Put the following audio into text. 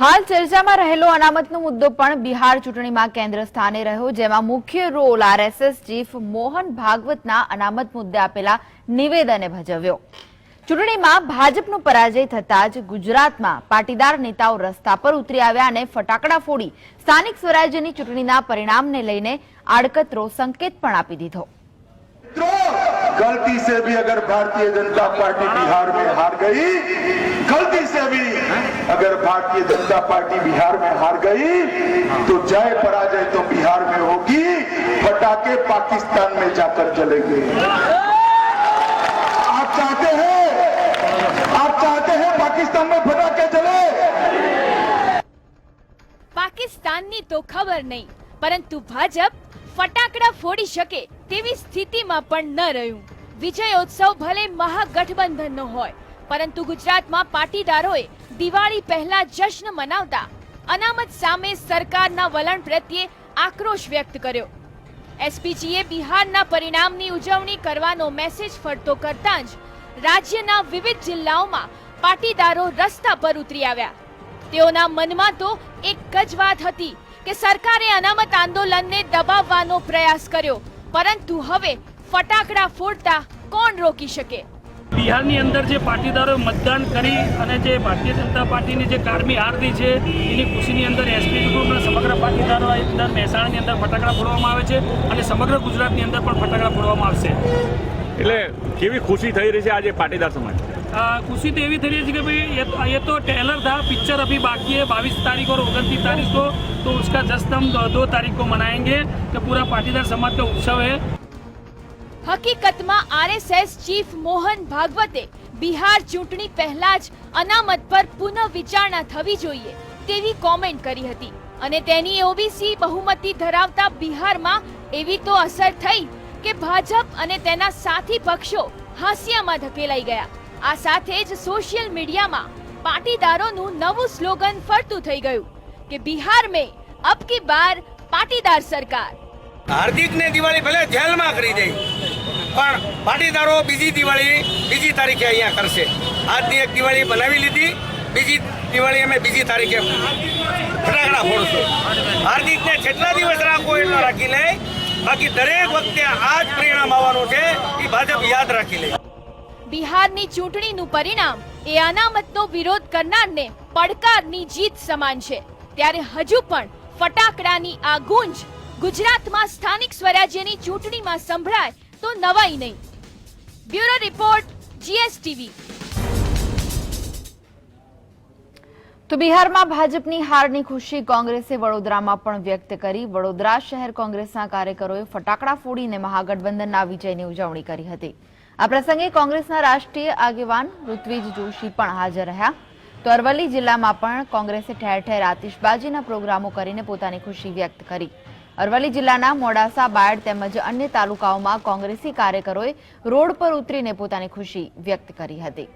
હાલ ચર્ચામાં રહેલો અનામતનો મુદ્દો પણ બિહાર ચૂંટણીમાં કેન્દ્ર સ્થાને રહ્યો, જેમાં મુખ્ય રોલ આરએસએસ ચીફ મોહન ભાગવતના અનામત મુદ્દે આપેલા નિવેદને ભજવ્યો. ચૂંટણીમાં ભાજપનો પરાજય થતાં જ ગુજરાતમાં પાટીદાર નેતાઓ રસ્તા પર ઉતરી આવ્યા અને ફટાકડા ફોડી સ્થાનિક સ્વરાજ્યની ચૂંટણીના પરિણામને લઈને આડકતરો સંકેત પણ આપી દીધો. गलती से भी अगर भारतीय जनता पार्टी बिहार में हार गई गलती से भी अगर भारतीय जनता पार्टी बिहार में हार गई तो जय पराजय तो बिहार में होगी फटाके पाकिस्तान में जाकर जलेंगे आप चाहते हैं आप चाहते हैं पाकिस्तान में फटाके जले પાકિસ્તાનની તો ખબર નહીં પરંતુ ભાજપ ફટાકડા ફોડી શકે તેવી સ્થિતિમાં પણ ન રહ્યું. વિજયોત્સવ ભલે મહાગઠબંધનનો હોય, પરંતુ ગુજરાતમાં પાટીદારોએ દિવાળી પહેલા જશ્ન મનાવતા અનામત સામે સરકારના વલણ પ્રત્યે આક્રોશ વ્યક્ત કર્યો. એસપીજીએ બિહારના પરિણામની ઉજવણી કરવાનો મેસેજ ફરતો કરતાં જ રાજ્યના વિવિધ જિલ્લાઓમાં પાટીદારો રસ્તા પર ઉતરી આવ્યા. તેઓના મનમાં તો એક જ વાત હતી કે સરકારે અનામત આંદોલનને દબાવવાનો પ્રયાસ કર્યો પરંતુ હવે ફટાકડા ફોડતા કોણ રોકી શકે? બિહારની અંદર જે પાટીદારોએ મતદાન કરી અને જે ભારતીય જનતા પાર્ટીની જે કારમી હારતી છે એની ખુશીની અંદર એસપી ગ્રુપના સમગ્ર પાટીદારો અંદર મહેસાણાની અંદર ફટાકડા ફોડવામાં આવે છે અને સમગ્ર ગુજરાતની અંદર પણ ફટાકડા ફોડવામાં આવશે. એટલે કેવી ખુશી થઈ રહી છે આજે પાટીદાર સમાજ? खुशी तो एवी थी रही है कि भाई ये तो, ये तो ट्रेलर था पिक्चर अभी बाकी है बाईस तारीख और उनतीस तारीख को तो उसका जश्न हम दो, दो तारीख को मनाएंगे कि पूरा पाटीदार समाज का उत्सव है હકીકતમાં આરએસએસ ચીફ મોહન ભાગવતે બિહાર ચૂંટણી પહેલા જ અનામત પર પુનઃ વિચારણા થવી જોઈએ તેવી કોમેન્ટ કરી હતી અને તેની ઓબીસી બહુમતી ધરાવતા બિહારમાં એવી તો અસર થઈ કે ભાજપ અને તેના સાથી પક્ષો હાસ્યામાં ધકેલાઈ ગયા આ સાથે જ સોશિયલ મીડિયામાં પાટીદારોનું નવું સ્લોગન ફરતું થઈ ગયું કે બિહાર મેં અબ કી બાર પાટીદાર સરકાર. હાર્દિકને દિવાળી ભલે જેલમાં કરી દે, પણ પાટીદારો બીજી દિવાળી બીજી તારીખે અહીંયા કરશે. આજની એક દિવાળી બનાવી લીધી, બીજી દિવાળી અમે બીજી તારીખે ફટાકડા ફોડશું. હાર્દિકને જેટલા દિવસ રાખવો એટલા રાખી લે, બાકી દરેક વખતે આ જ પરિણામ આવવાનું છે એ ભાજપ યાદ રાખી લે. બિહારની ચૂંટણીનું પરિણામ એ અનામતનો વિરોધ કરનારને પડકારની જીત સમાન છે. ત્યારે હજુ પણ ફટાકડાની આ ગુંજ ગુજરાતમાં સ્થાનિક સ્વરાજ્યની ચૂંટણીમાં સંભળાય તો નવાઈ નહીં. Bureau report, GSTV. તો બિહારમાં ભાજપની હારની ખુશી કોંગ્રેસે વડોદરામાં પણ વ્યક્ત કરી. વડોદરા શહેર કોંગ્રેસના કાર્યકરોએ ફટાકડા ફોડીને મહાગઠબંધનના વિજયની ઉજવણી કરી હતી. આ પ્રસંગે કોંગ્રેસના રાષ્ટ્રીય આગેવાન ઋત્વિજ જોશી પણ હાજર રહ્યા. તો અરવલ્લી જિલ્લામાં પણ કોંગ્રેસે ઠેર ઠેર આતિશબાજીના પ્રોગ્રામો કરીને પોતાની ખુશી વ્યક્ત કરી. અરવલ્લી જિલ્લાના મોડાસા, બાયડ તેમજ અન્ય તાલુકાઓમાં કોંગ્રેસી કાર્યકરોએ રોડ પર ઉતરીને પોતાની ખુશી વ્યક્ત કરી હતી.